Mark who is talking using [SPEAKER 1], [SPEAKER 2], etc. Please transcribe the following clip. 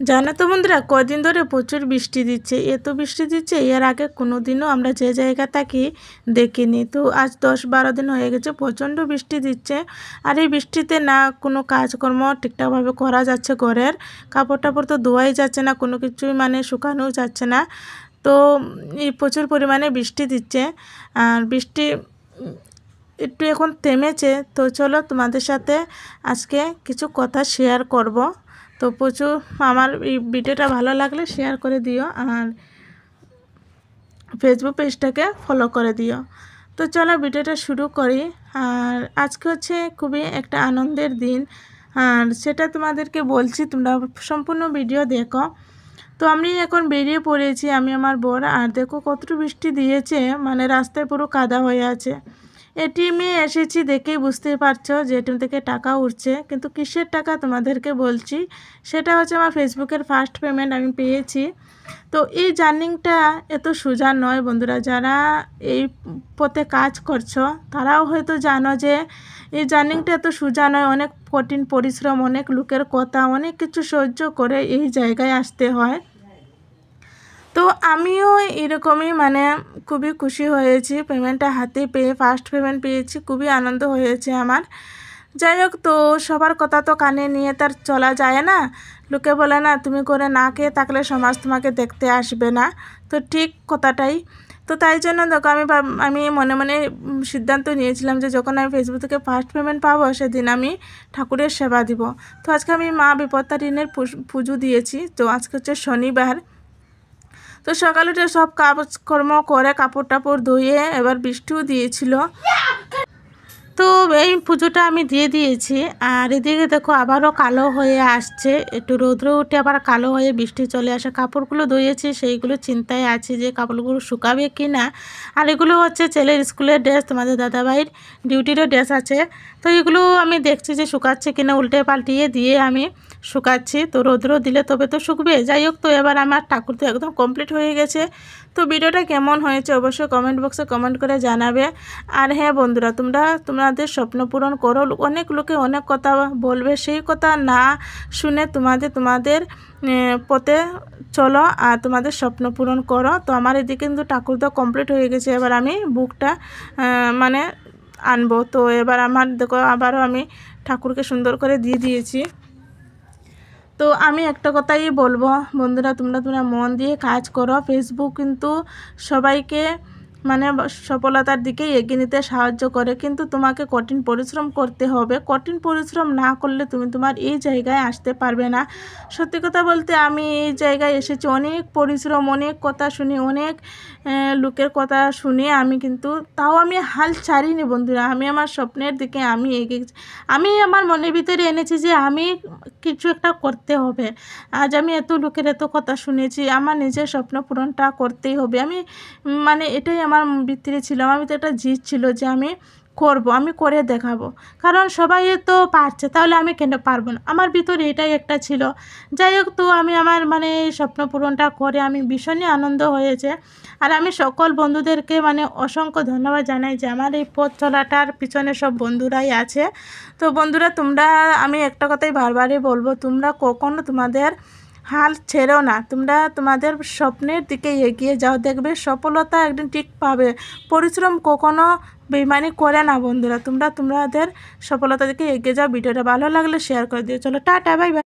[SPEAKER 1] জানো তো বন্ধুরা কদিন ধরে প্রচুর বৃষ্টি দিচ্ছে। এত বৃষ্টি দিচ্ছে, এর আগে কোনো দিনও আমরা যে জায়গা থাকি দেখিনি। তো আজ দশ বারো দিন হয়ে গেছে, প্রচণ্ড বৃষ্টি দিচ্ছে। আর এই বৃষ্টিতে না কোনো কাজকর্ম ঠিকঠাকভাবে করা যাচ্ছে ঘরের। কাপড় টাপড় তো ধোয়াই যাচ্ছে না, কোনো কিছুই মানে শুকানোও যাচ্ছে না। তো এই প্রচুর পরিমাণে বৃষ্টি দিচ্ছে। আর বৃষ্টি একটু এখন থেমেছে। তো চলো তোমাদের সাথে আজকে কিছু কথা শেয়ার করব। তো প্রচুর আমার এই ভিডিওটা ভালো লাগলে শেয়ার করে দিও আর ফেসবুক পেজটাকে ফলো করে দিও। তো চলো ভিডিওটা শুরু করি। আর আজকে হচ্ছে খুবই একটা আনন্দের দিন। আর সেটা তোমাদেরকে বলছি, তোমরা সম্পূর্ণ ভিডিও দেখো। তো আমি এখন বেরিয়ে পড়েছি, আমি আমার বর, আর দেখো কতটুকু বৃষ্টি দিয়েছে মানে রাস্তায় পুরো কাদা হয়ে আছে। এটিএমে এসেছি দেখেই বুঝতে পারছ যে এটিএম থেকে টাকা উঠছে। কিন্তু কিসের টাকা তোমাদেরকে বলছি? সেটা হচ্ছে আমার ফেসবুকের ফার্স্ট পেমেন্ট আমি পেয়েছি। তো এই জার্নিংটা এত সোজা নয় বন্ধুরা। যারা এই পথে কাজ করছ, তারাও হয়তো জানো যে এই জার্নিংটা এত সোজা নয়। অনেক কঠিন পরিশ্রম, অনেক লোকের কথা, অনেক কিছু সহ্য করে এই জায়গায় আসতে হয়। তো আমিও এরকমই মানে খুবই খুশি হয়েছি। পেমেন্টটা হাতে পেয়ে ফার্স্ট পেমেন্ট পেয়েছি, খুবই আনন্দ হয়েছে আমার। যাই হোক, তো সবার কথা তো কানে নিয়ে তার চলা যায় না। লোকে বলে না, তুমি করে না খেয়ে থাকলে সমাজ তোমাকে দেখতে আসবে না। তো ঠিক কথাটাই। তো তাই জন্য দেখো, আমি আমি মনে মনে সিদ্ধান্ত নিয়েছিলাম যে যখন আমি ফেসবুক থেকে ফার্স্ট পেমেন্ট পাবো, সেদিন আমি ঠাকুরের সেবা দিব। তো আজকে আমি মা বিপত্তা ঋণের পুজো দিয়েছি। তো আজকে হচ্ছে শনিবার। তো সকালে সব কাজকর্ম করে কাপড় টাপড় ধুয়ে এবার বৃষ্টিও দিয়েছিল। তো এই পুজোটা আমি দিয়ে দিয়েছি। আর এদিকে দেখো আবারও কালো হয়ে আসছে। একটু রৌদ্র উঠে আবার কালো হয়ে বৃষ্টি চলে আসে। কাপড়গুলো ধুয়েছি, সেইগুলো চিন্তায় আছে যে কাপড়গুলো শুকাবে কি না। আর এগুলো হচ্ছে ছেলের স্কুলের ড্রেস, তোমাদের দাদাভাইয়ের ডিউটিরও ড্রেস আছে। তো এগুলো আমি দেখছি যে শুকাচ্ছে কিনা উল্টে পাল্টিয়ে দিয়ে আমি শুকাচ্ছি। তো রৌদ্র দিলে তবে তো শুকবে। যাই হোক, তো এবার আমার ঠাকুর তো একদম কমপ্লিট হয়ে গেছে। তো ভিডিওটা কেমন হয়েছে অবশ্যই কমেন্ট বক্সে কমেন্ট করে জানাবে। আর হ্যাঁ বন্ধুরা, তোমরা, তোমাদের স্বপ্ন পূরণ করো। অনেক লোকে অনেক কথা বলবে, সেই কথা না শুনে তোমাদের তোমাদের পথে চলো আর তোমাদের স্বপ্ন পূরণ করো। তো আমার এদিকে কিন্তু ঠাকুর তো কমপ্লিট হয়ে গেছে। এবার আমি বুকটা মানে আনব। তো এবার আমার, দেখো, আবারও আমি ঠাকুরকে সুন্দর করে দিয়ে দিয়েছি। তো আমি একটা কথাই বলব, বন্ধুরা তোমরা তোমরা মন দিয়ে কাজ করো। ফেসবুক কিন্তু সবাইকে মানে সফলতার দিকে এগিয়ে নিতে সাহায্য করে। কিন্তু তোমাকে কঠিন পরিশ্রম করতে হবে। কঠিন পরিশ্রম না করলে তুমি তোমার এই জায়গায় আসতে পারবে না। সত্যি কথা বলতে আমি এই জায়গায় এসেছি। অনেক পরিশ্রম, অনেক কথা শুনি, অনেক লোকের কথা শুনে আমি কিন্তু তাও আমি হাল ছাড়িনি বন্ধুরা। আমি আমার স্বপ্নের দিকে আমি এগিয়ে আমি আমার মনের ভিতরে এনেছি যে আমি কিছু একটা করতে হবে। আজ আমি এত লোকের এত কথা শুনেছি। আমার নিজের স্বপ্ন পূরণটা করতেই হবে। আমি মানে এটাই আমার ভিতরে ছিল, আমার ভিতরে একটা জিদ ছিল যে আমি করব, আমি করে দেখাবো। কারণ সবাই তো পারছে, তাহলে আমি কেন পারব না? আমার ভিতরে এটাই একটা ছিল। যাই হোক, তো আমি আমার মানে স্বপ্ন পূরণটা করে আমি ভীষণই আনন্দ হয়েছে। আর আমি সকল বন্ধুদেরকে মানে অসংখ্য ধন্যবাদ জানাই যে আমার এই পথ চলাটার পিছনে সব বন্ধুরাই আছে। তো বন্ধুরা, তোমরা, আমি একটা কথাই বারবারই বলব, তোমরা কখনো তোমাদের হাল ছেড়েও না। তোমরা তোমাদের স্বপ্নের দিকে এগিয়ে যাও, দেখবে সফলতা একদিন ঠিক পাবে। পরিশ্রম কখনো বেমানি করে না বন্ধুরা। তোমরা তোমাদের সফলতা দিকে এগিয়ে যাও। ভিডিওটা ভালো লাগলে শেয়ার করে দিও। চলো, টাটা বাই বাই